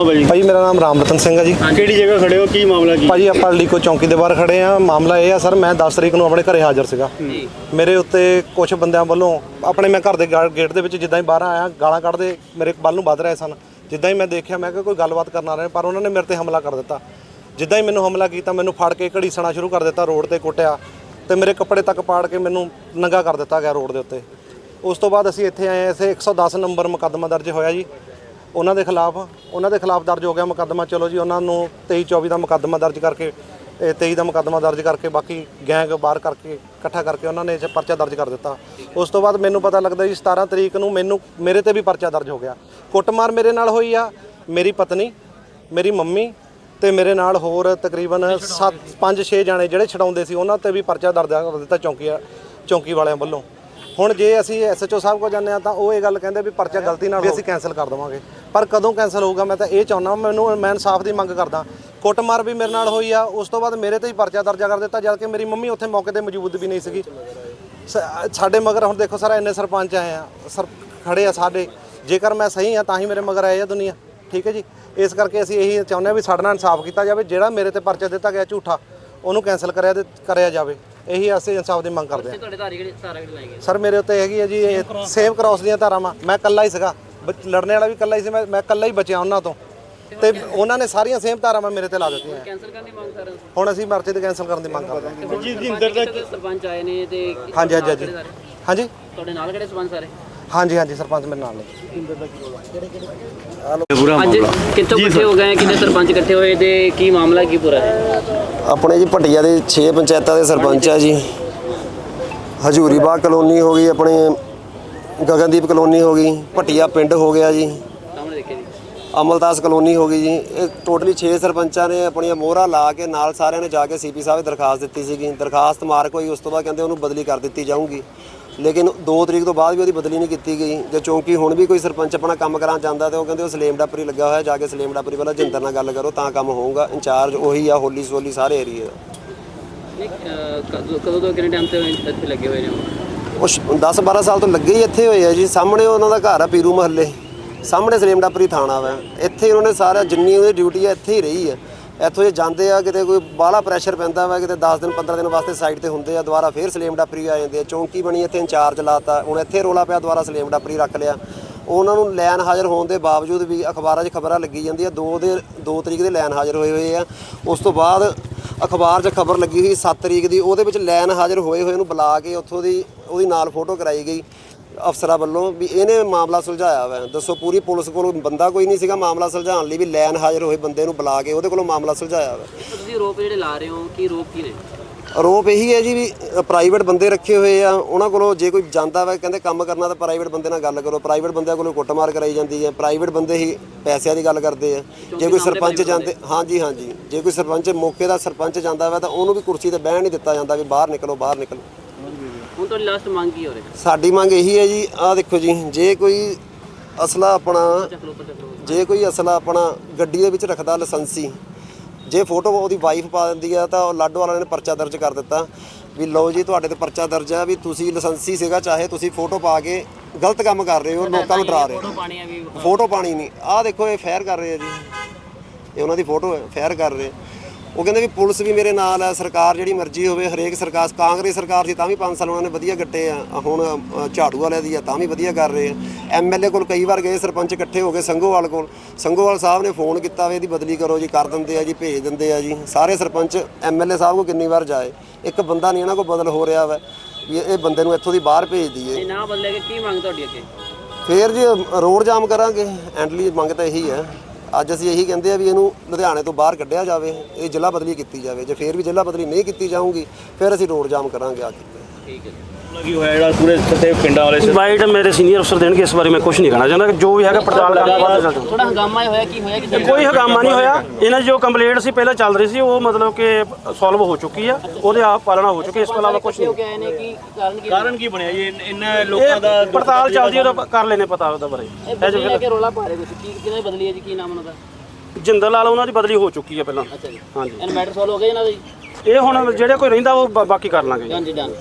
ਭਾਈ ਭਾਜੀ ਮੇਰਾ ਨਾਮ ਰਾਮ ਰਤਨ ਸਿੰਘ ਹੈ ਜੀ। ਕਿਹੜੀ ਜਗ੍ਹਾ ਖੜੇ ਹੋ? ਕੀ ਮਾਮਲਾ ਕੀ? ਭਾਜੀ ਆਪਾਂ ਲੀਕੋ ਚੌਂਕੀ ਦੇ ਬਾਹਰ ਖੜੇ ਆ ਮਾਮਲਾ ਇਹ ਆ ਸਰ ਮੈਂ 10 ਤਰੀਕ ਨੂੰ ਆਪਣੇ ਘਰੇ ਹਾਜ਼ਰ ਸੀਗਾ। ਮੇਰੇ ਉੱਤੇ ਕੁਝ ਬੰਦਿਆਂ ਵੱਲੋਂ ਆਪਣੇ ਮੈਂ ਘਰ ਦੇ ਗੇਟ ਦੇ ਵਿੱਚ ਜਿੱਦਾਂ ਹੀ ਬਾਹਰ ਆਇਆ ਗਾਲਾਂ ਕੱਢਦੇ ਮੇਰੇ ਵੱਲ ਨੂੰ ਵੱਧ ਰਹੇ ਸਨ। ਜਿੱਦਾਂ ਹੀ ਮੈਂ ਦੇਖਿਆ ਮੈਂ ਕਿਹਾ ਕੋਈ ਗੱਲਬਾਤ ਕਰਨ ਆ ਰਹੇ ਪਰ ਉਹਨਾਂ ਨੇ ਮੇਰੇ ਤੇ ਹਮਲਾ ਕਰ ਦਿੱਤਾ। ਜਿੱਦਾਂ ਹੀ ਮੈਨੂੰ ਹਮਲਾ ਕੀਤਾ ਮੈਨੂੰ ਫੜ ਕੇ ਘੜੀਸਣਾ ਸ਼ੁਰੂ ਕਰ ਦਿੱਤਾ ਰੋਡ ਤੇ ਕੁੱਟਿਆ ਤੇ ਮੇਰੇ ਕੱਪੜੇ ਤੱਕ ਪਾੜ ਕੇ ਮੈਨੂੰ ਨੰਗਾ ਕਰ ਦਿੱਤਾ ਗਿਆ ਰੋਡ ਦੇ ਉੱਤੇ। ਉਸ ਤੋਂ ਬਾਅਦ ਅਸੀਂ ਇੱਥੇ ਆਏ ਇਸੇ 110 ਨੰਬਰ ਮੁਕੱਦਮਾ ਦਰਜ ਹੋਇਆ ਜੀ। ਉਹਨਾਂ ਦੇ ਖਿਲਾਫ, ਉਹਨਾਂ ਦੇ ਖਿਲਾਫ ਦਰਜ ਹੋ ਗਿਆ ਮੁਕੱਦਮਾ। ਚਲੋ ਜੀ, ਉਹਨਾਂ ਨੂੰ 23 24 ਦਾ ਮੁਕੱਦਮਾ ਦਰਜ ਕਰਕੇ, ਇਹ 23 ਦਾ ਮੁਕੱਦਮਾ ਦਰਜ ਕਰਕੇ ਬਾਕੀ ਗੈਂਗ ਬਾਹਰ ਕਰਕੇ, ਇਕੱਠਾ ਕਰਕੇ ਉਹਨਾਂ ਨੇ ਪਰਚਾ ਦਰਜ ਕਰ ਦਿੱਤਾ। ਉਸ ਤੋਂ ਬਾਅਦ ਮੈਨੂੰ ਪਤਾ ਲੱਗਦਾ ਜੀ 17 ਤਰੀਕ ਨੂੰ ਮੈਨੂੰ, ਮੇਰੇ ਤੇ ਵੀ ਪਰਚਾ ਦਰਜ ਹੋ ਗਿਆ। ਕੁੱਟਮਾਰ ਮੇਰੇ ਨਾਲ ਹੋਈ ਆ, ਮੇਰੀ ਪਤਨੀ, ਮੇਰੀ ਮੰਮੀ ਤੇ ਮੇਰੇ ਨਾਲ ਹੋਰ ਤਕਰੀਬਨ 7 5 6 ਜਾਣੇ ਜਿਹੜੇ ਛਡਾਉਂਦੇ ਸੀ, ਉਹਨਾਂ ਤੇ ਵੀ ਪਰਚਾ ਦਰਜ ਕਰ ਦਿੱਤਾ ਚੌਂਕੀ ਚੌਂਕੀ ਵਾਲਿਆਂ ਵੱਲੋਂ। ਹੁਣ ਜੇ ਅਸੀਂ ਐਸਐਚਓ ਸਾਹਿਬ ਕੋਲ ਜਾਂਦੇ ਆ ਤਾਂ ਉਹ ਇਹ ਗੱਲ ਕਹਿੰਦੇ ਵੀ ਪਰਚਾ ਗਲਤੀ ਨਾਲ ਵੀ ਅਸੀਂ ਕੈਨਸਲ ਕਰ ਦਵਾਂਗੇ। ਪਰ ਕਦੋਂ ਕੈਨਸਲ ਹੋਊਗਾ ਮੈਂ ਤਾਂ ਇਹ ਚਾਹੁੰਦਾ ਮੈਨੂੰ ਮੈਂ ਇਨਸਾਫ ਦੀ ਮੰਗ ਕਰਦਾ। ਕੁੱਟਮਾਰ ਵੀ ਮੇਰੇ ਨਾਲ ਹੋਈ ਆ ਉਸ ਤੋਂ ਬਾਅਦ ਮੇਰੇ ਤੇ ਹੀ ਪਰਚਾ ਦਰਜ ਕਰ ਦਿੱਤਾ ਜਦ ਕਿ ਮੇਰੀ ਮੰਮੀ ਉੱਥੇ ਮੌਕੇ ਤੇ ਮੌਜੂਦ ਵੀ ਨਹੀਂ ਸੀਗੀ। ਸ- ਸਾਡੇ ਮਗਰ ਹੁਣ ਦੇਖੋ ਸਾਰਾ ਇੰਨੇ ਸਰਪੰਚ ਆਏ ਆ ਸਰ ਖੜੇ ਆ ਸਾਡੇ। ਜੇਕਰ ਮੈਂ ਸਹੀ ਆ ਤਾਂ ਹੀ ਮੇਰੇ ਮਗਰ ਆਏ ਆ ਦੁਨੀਆ ਠੀਕ ਹੈ ਜੀ? ਇਸ ਕਰਕੇ ਅਸੀਂ ਇਹੀ ਚਾਹੁੰਦੇ ਆ ਵੀ ਸਾਡੇ ਨਾਲ ਇਨਸਾਫ ਕੀਤਾ ਜਾਵੇ ਜਿਹੜਾ ਮੇਰੇ ਤੇ ਪਰਚਾ ਦਿੱਤਾ ਗਿਆ ਝੂਠਾ ਉਹਨੂੰ ਕੈਨਸਲ ਕਰਿਆ ਦੇ- ਕਰਿਆ ਜਾਵੇ। ਇਹੀ ਅਸੀਂ ਇਨਸਾਫ ਦੀ ਮੰਗ ਕਰਦੇ ਆ ਤੁਹਾਡੇ ਧਾਰੀ ਕਿਹੜੇ ਧਾਰਾ ਕਿਹੜੇ ਗਏ ਸਰ ਮੇਰੇ ਉੱਤੇ ਹੈਗੀ ਹੈ ਜੀ ਇਹ ਸੇਮ ਕ੍ਰਾਸ ਦੀਆਂ ਧਾਰਾਵਾਂ ਮੈਂ ਇਕੱਲਾ ਹੀ ਸੀਗਾ। ਲੜਨੇ ਵਾਲਾ ਵੀ ਇਕੱਲਾ ਹੀ ਸੀ ਮੈਂ ਮੈਂ ਇਕੱਲਾ ਹੀ ਬਚਿਆ ਉਹਨਾਂ ਤੋਂ। ਤੇ ਉਹਨਾਂ ਨੇ ਸਾਰੀਆਂ ਸੇਮ ਧਾਰਾਵਾਂ ਮੇਰੇ ਤੇ ਲਾ ਦਿੱਤੀਆਂ। ਕੈਂਸਲ ਕਰਨ ਦੀ ਮੰਗ ਕਰ ਰਹੇ ਹੁਣ ਅਸੀਂ ਮਰਜ਼ੀ ਤੇ ਕੈਨਸਲ ਕਰਨ ਦੀ ਮੰਗ ਕਰਦੇ ਹਾਂ। ਜੀ ਜਿੰਦਰ ਦਾ ਸਰਪੰਚ ਆਏ ਨੇ ਤੇ ਹਾਂਜੀ ਹਾਂਜੀ ਹਾਂਜੀ। ਹਾਂਜੀ? ਤੁਹਾਡੇ ਨਾਲ ਕਿਹੜੇ ਸਰਪੰਚ ਸਾਰੇ? ਹਾਂਜੀ ਹਾਂਜੀ ਸਰਪੰਚ ਮੇਰੇ ਨਾਲ ਨੇ। ਅੱਜ ਕਿੱਥੋਂ ਇਕੱਠੇ ਹੋ ਗਏ? ਕਿੰਨੇ ਸਰਪੰਚ ਇਕੱਠੇ ਹੋਏ? ਤੇ ਕੀ ਮਾਮਲਾ ਕੀ ਪੂਰਾ ਹੈ? ਆਪਣੇ ਜੀ ਭੱਟੀਆਂ ਦੇ 6 ਪੰਚਾਇਤਾਂ ਦੇ ਸਰਪੰਚ ਆ ਜੀ। ਹਜੂਰੀ ਬਾਗ ਕਲੋਨੀ ਹੋ ਗਈ ਆਪਣੇ ਗਗਨਦੀਪ ਕਲੋਨੀ ਹੋ ਗਈ ਭੱਟੀਆ ਪਿੰਡ ਹੋ ਗਿਆ ਜੀ। ਸਾਹਮਣੇ ਦੇਖੇ ਜੀ। ਅਮਲਦਾਸ ਕਲੋਨੀ ਹੋ ਗਈ ਜੀ। ਇਹ ਟੋਟਲੀ 6 ਸਰਪੰਚਾਂ ਨੇ ਆਪਣੀਆਂ ਮੋਹਰਾਂ ਲਾ ਕੇ ਨਾਲ ਸਾਰਿਆਂ ਨੇ ਜਾ ਕੇ ਸੀਪੀ ਸਾਹਿਬ ਦਰਖਾਸਤ ਦਿੱਤੀ ਸੀਗੀ। ਦਰਖਾਸਤ ਮਾਰਕ ਹੋਈ ਉਸ ਤੋਂ ਬਾਅਦ ਕਹਿੰਦੇ ਉਹਨੂੰ ਬਦਲੀ ਕਰ ਦਿੱਤੀ ਜਾਊਗੀ। ਲੇਕਿਨ 2 ਤਰੀਕ ਤੋਂ ਬਾਅਦ ਵੀ ਉਹਦੀ ਬਦਲੀ ਨਹੀਂ ਕੀਤੀ ਗਈ। ਜੇ ਚੌਂਕੀ ਹੁਣ ਵੀ ਕੋਈ ਸਰਪੰਚ ਆਪਣਾ ਕੰਮ ਕਰਾਂ ਜਾਂਦਾ ਤੇ ਉਹ ਕਹਿੰਦੇ ਉਹ ਸਲੇਮ ਡਾਪਰੀ ਲੱਗਾ ਹੋਇਆ ਜਾ ਕੇ ਸਲੇਮ ਡਾਪਰੀ ਵਾਲਾ ਜਿੰਦਰ ਨਾਲ ਗੱਲ ਕਰੋ ਤਾਂ ਕੰਮ ਹੋਊਗਾ। ਇੰਚਾਰਜ ਉਹੀ ਆ ਹੋਲੀ ਸੋਲੀ ਸਾਰੇ ਏਰੀਏ ਦਾ। ਕਦੋਂ ਤੋਂ ਕਿੰਨੇ ਟਾਈਮ ਤੇ ਇੱਥੇ ਲੱਗੇ ਹੋਏ ਨੇ ਉਹ? 10 12 ਸਾਲ ਤੋਂ ਲੱਗੇ ਹੀ ਇੱਥੇ ਹੋਏ ਆ ਜੀ। ਸਾਹਮਣੇ ਉਹਨਾਂ ਦਾ ਘਰ ਆ ਪੀਰੂ ਮਹੱਲੇ। ਸਾਹਮਣੇ ਸਲੇਮ ਡਾਪਰੀ ਥਾਣਾ ਵਾ। ਇੱਥੇ ਉਹਨਾਂ ਨੇ ਸਾਰਾ ਜਿੰਨੀ ਉਹਦੀ ਡਿਊਟੀ ਆ ਇੱਥੇ ਹੀ ਰਹੀ ਆ। ਇੱਥੋਂ ਜੇ ਜਾਂਦੇ ਆ, ਕਿਤੇ ਕੋਈ ਬਾਹਲਾ ਪ੍ਰੈਸ਼ਰ ਪੈਂਦਾ ਵਾ, ਕਿਤੇ 10 ਦਿਨ 15 ਦਿਨ ਵਾਸਤੇ ਸਾਈਡ ਤੇ ਹੁੰਦੇ ਆ, ਦੁਬਾਰਾ ਫੇਰ ਸਲੇਮ ਡਾਪਰੀ ਆ ਜਾਂਦੇ ਆ। ਚੌਂਕੀ ਬਣੀ ਇੱਥੇ ਇੰਚਾਰਜ ਲਾਤਾ, ਹੁਣ ਇੱਥੇ ਰੋਲਾ ਪਿਆ, ਦੁਬਾਰਾ ਸਲੇਮ ਡਾਪਰੀ ਰੱਖ ਲਿਆ। ਉਹਨਾਂ ਨੂੰ ਲੈਨ ਹਾਜ਼ਰ ਹੋਣ ਦੇ ਬਾਵਜੂਦ ਵੀ ਅਖਬਾਰਾਂ 'ਚ ਖਬਰਾਂ ਲੱਗੀ ਜਾਂਦੀਆਂ 2 ਦੇ 2 ਤਰੀਕ ਦੇ ਲੈਨ ਹਾਜ਼ਰ ਹੋਏ ਹੋਏ ਆ। ਉਸ ਤੋਂ ਬਾਅਦ ਅਖਬਾਰ 'ਚ ਖਬਰ ਲੱਗੀ ਹੋਈ 7 ਤਰੀਕ ਦੀ, ਉਹਦੇ ਵਿੱਚ ਲੈਨ ਹਾਜ਼ਰ ਹੋਏ ਹੋਏ ਨੂੰ ਬੁਲਾ ਕੇ ਉੱਥੋਂ ਦੀ, ਉਹਦੀ ਨਾਲ ਫੋਟੋ ਕਰਾਈ ਗਈ। ਅਫਸਰਾਂ ਵੱਲੋਂ ਵੀ ਇਹਨੇ ਮਾਮਲਾ ਸੁਲਝਾਇਆ ਵਾ ਦੱਸੋ ਪੂਰੀ ਪੁਲਿਸ ਕੋਲ ਬੰਦਾ ਕੋਈ ਨਹੀਂ ਸੀਗਾ ਮਾਮਲਾ ਸੁਲਝਾਉਣ ਲਈ ਵੀ ਲੈਨ ਹਾਜ਼ਰ ਹੋਏ ਬੰਦੇ ਨੂੰ ਬੁਲਾ ਕੇ ਉਹਦੇ ਕੋਲੋਂ ਮਾਮਲਾ ਸੁਲਝਾਇਆ ਵਾ ਤੁਸੀਂ ਰੋਪ ਜਿਹੜੇ ਲਾ ਰਹੇ ਹੋ ਕੀ ਰੋਪ ਕੀ ਨੇ? ਆਰੋਪ ਇਹੀ ਹੈ ਜੀ ਵੀ ਪ੍ਰਾਈਵੇਟ ਬੰਦੇ ਰੱਖੇ ਹੋਏ ਆ ਉਹਨਾਂ ਕੋਲੋਂ ਜੇ ਕੋਈ ਜਾਂਦਾ ਵਾ ਕਹਿੰਦੇ ਕੰਮ ਕਰਨਾ ਤਾਂ ਪ੍ਰਾਈਵੇਟ ਬੰਦੇ ਨਾਲ ਗੱਲ ਕਰੋ ਪ੍ਰਾਈਵੇਟ ਬੰਦਿਆਂ ਕੋਲੋਂ ਕੁੱਟਮਾਰ ਕਰਾਈ ਜਾਂਦੀ ਹੈ ਪ੍ਰਾਈਵੇਟ ਬੰਦੇ ਹੀ ਪੈਸਿਆਂ ਦੀ ਗੱਲ ਕਰਦੇ ਆ। ਜੇ ਕੋਈ ਸਰਪੰਚ ਜਾਂਦੇ ਹਾਂਜੀ ਹਾਂਜੀ। ਜੇ ਕੋਈ ਸਰਪੰਚ ਮੌਕੇ ਦਾ ਸਰਪੰਚ ਜਾਂਦਾ ਵਾ ਤਾਂ ਉਹਨੂੰ ਵੀ ਕੁਰਸੀ ਤੇ ਬਹਿਣ ਨਹੀਂ ਦਿੱਤਾ ਜਾਂਦਾ ਵੀ ਬਾਹਰ ਨਿਕਲੋ ਬਾਹਰ ਨਿਕਲੋ। ਹੁਣ ਤੁਹਾਡੀ ਲਾਸਟ ਮੰਗ ਕੀ ਹੋ ਰਹੀ ਸਾਡੀ ਮੰਗ ਇਹੀ ਹੈ ਜੀ ਆਹ ਦੇਖੋ ਜੀ ਜੇ ਕੋਈ ਅਸਲਾ ਆਪਣਾ ਚੱਕ ਚੱਕ ਜੇ ਕੋਈ ਅਸਲਾ ਆਪਣਾ ਗੱਡੀ ਦੇ ਵਿੱਚ ਰੱਖਦਾ ਲਾਇਸੈਂਸੀ ਜੇ ਫੋਟੋ ਉਹਦੀ ਵਾਈਫ ਪਾ ਦਿੰਦੀ ਆ ਤਾਂ ਉਹ ਲਾਡੋ ਵਾਲਿਆਂ ਨੇ ਪਰਚਾ ਦਰਜ ਕਰ ਦਿੱਤਾ। ਵੀ ਲਓ ਜੀ ਤੁਹਾਡੇ ਤੇ ਪਰਚਾ ਦਰਜ ਆ ਵੀ ਤੁਸੀਂ ਲਾਇਸੈਂਸੀ ਸੀਗਾ ਚਾਹੇ ਤੁਸੀਂ ਫੋਟੋ ਪਾ ਕੇ ਗਲਤ ਕੰਮ ਕਰ ਰਹੇ ਹੋ ਲੋਕਾਂ ਨੂੰ ਡਰਾ ਰਹੇ ਹੋ। ਫੋਟੋ ਪਾਣੀ ਆ ਵੀ ਫੋਟੋ ਪਾਣੀ ਨਹੀਂ। ਆਹ ਦੇਖੋ ਇਹ ਫੇਅਰ ਕਰ ਰਹੇ ਆ ਜੀ। ਇਹ ਉਹਨਾਂ ਦੀ ਫੋਟੋ ਹੈ ਫੇਅਰ ਕਰ ਰਹੇ ਉਹ ਕਹਿੰਦੇ ਵੀ ਪੁਲਿਸ ਵੀ ਮੇਰੇ ਨਾਲ ਹੈ ਸਰਕਾਰ ਜਿਹੜੀ ਮਰਜ਼ੀ ਹੋਵੇ ਹਰੇਕ ਸਰਕਾਰ ਕਾਂਗਰਸ ਸਰਕਾਰ ਸੀ ਤਾਂ ਵੀ 5 ਸਾਲ ਉਹਨਾਂ ਨੇ ਵਧੀਆ ਕੱਟੇ ਆ ਹੁਣ ਝਾੜੂ ਵਾਲਿਆਂ ਦੀ ਆ ਤਾਂ ਵੀ ਵਧੀਆ ਕਰ ਰਹੇ ਆ। ਐਮਐਲਏ ਕੋਲ ਕਈ ਵਾਰ ਗਏ ਸਰਪੰਚ ਇਕੱਠੇ ਹੋ ਗਏ ਸੰਘੋਵਾਲ ਕੋਲ। ਸੰਘੋਵਾਲ ਸਾਹਿਬ ਨੇ ਫੋਨ ਕੀਤਾ ਵੀ ਇਹਦੀ ਬਦਲੀ ਕਰੋ ਜੀ ਕਰ ਦਿੰਦੇ ਆ ਜੀ ਭੇਜ ਦਿੰਦੇ ਆ ਜੀ। ਸਾਰੇ ਸਰਪੰਚ ਐਮਐਲਏ ਸਾਹਿਬ ਕੋ ਕਿੰਨੀ ਵਾਰ ਜਾਏ। ਇੱਕ ਬੰਦਾ ਨਹੀਂ ਇਹਨਾਂ ਕੋ ਬਦਲ ਹੋ ਰਿਹਾ ਵਾ ਵੀ ਇਹ ਬੰਦੇ ਨੂੰ ਇੱਥੋਂ ਦੀ ਬਾਹਰ ਭੇਜ ਦਈਏ। ਨਾ ਬਦਲੇਗਾ ਕੀ ਮੰਗ ਤੁਹਾਡੀ ਅੱਗੇ? ਫੇਰ ਜੀ ਰੋਡ ਜਾਮ ਕਰਾਂਗੇ। ਐਂਡਲੀ ਮੰਗ ਤਾਂ ਇਹੀ ਹੈ ਅੱਜ ਅਸੀਂ ਇਹੀ ਕਹਿੰਦੇ ਆ ਵੀ ਇਹਨੂੰ ਲੁਧਿਆਣੇ ਤੋਂ ਬਾਹਰ ਕੱਢਿਆ ਜਾਵੇ, ਇਹ ਜ਼ਿਲ੍ਹਾ ਬਦਲੀ ਕੀਤੀ ਜਾਵੇ। ਜੇ ਫੇਰ ਵੀ ਜ਼ਿਲ੍ਹਾ ਬਦਲੀ ਨਹੀਂ ਕੀਤੀ ਜਾਊਗੀ, ਫਿਰ ਅਸੀਂ ਰੋਡ ਜਾਮ ਕਰਾਂਗੇ ਆ ਕੇ। ਠੀਕ ਹੈ ਕੀ ਹੋਇਆ ਜਿਹੜਾ ਪੂਰੇ ਸੱਤੇ ਪਿੰਡਾਂ ਵਾਲੇ ਸ- ਵਾਈਟ ਮੇਰੇ ਸੀਨੀਅਰ ਅਫਸਰ ਦੇਣਗੇ ਇਸ ਬਾਰੇ ਮੈਂ ਕੁਝ ਨਹੀਂ ਕਹਿਣਾ ਚਾਹੁੰਦਾ ਜੋ ਵੀ ਹੈਗਾ ਪੜਤਾਲ ਕਰਨ ਤੋਂ ਬਾਅਦ ਥੋੜਾ ਹੰਗਾਮਾ ਹੋਇਆ ਕੀ ਹੋਇਆ ਕਿ ਕੋਈ ਹਗਾਮਾ ਨਹੀਂ ਹੋਇਆ। ਇਹਨਾਂ ਦੀ ਜੋ ਕੰਪਲੇਂਟ ਸੀ ਪਹਿਲਾਂ ਚੱਲ ਰਹੀ ਸੀ ਉਹ ਮਤਲਬ ਕਿ ਸੋਲਵ ਹੋ ਚੁੱਕੀ ਆ। ਉਹਦੇ ਆਪ ਪਾਲਣਾ ਹੋ ਚੁੱਕੀ ਇਸ ਤੋਂ ਇਲਾਵਾ ਕੁਝ ਨਹੀਂ। ਕੇ ਆਏ ਨੇ ਕੀ ਕਾਰਨ ਕੀ ਕਾਰਨ ਕੀ ਬਣਿਆ ਜੀ? ਇਨ- ਇਹਨਾਂ ਲੋਕਾਂ ਦਾ ਇਹ ਪੜਤਾਲ ਚੱਲਦੀ ਹੈ ਉਹਦਾ ਕਰ ਲੈਨੇ ਪਤਾ ਉਹਦਾ ਬਾਰੇ। ਇਹ ਬਦਲੀ ਲੈ ਕੇ ਰੋਲਾ ਪਾ ਰਹੇ ਕੁਝ ਕੀ ਕਿਹਨੇ ਬਦਲੀ ਹੈ ਜੀ? ਕੀ ਨਾਮ ਉਹਨਾਂ ਦਾ? ਜਿੰਦਲ ਵਾਲਾ ਉਹਨਾਂ ਦੀ ਬਦਲੀ ਹੋ ਚੁੱਕੀ ਹੈ ਪਹਿਲਾਂ। ਅੱਛਾ ਜੀ। ਹਾਂਜੀ। ਇਹਨਾਂ ਮੈਟਰ ਸੋਲਵ ਹੋ ਗਿਆ ਇਹਨਾਂ ਦਾ ਜੀ? ਇਹ ਹੁਣ ਜਿਹੜੇ ਕੋਈ ਰਹਿੰਦਾ ਉਹ ਬਾ- ਬਾਕੀ ਕਰ ਲਾਂਗੇ ਹਾਂਜੀ ਡਨ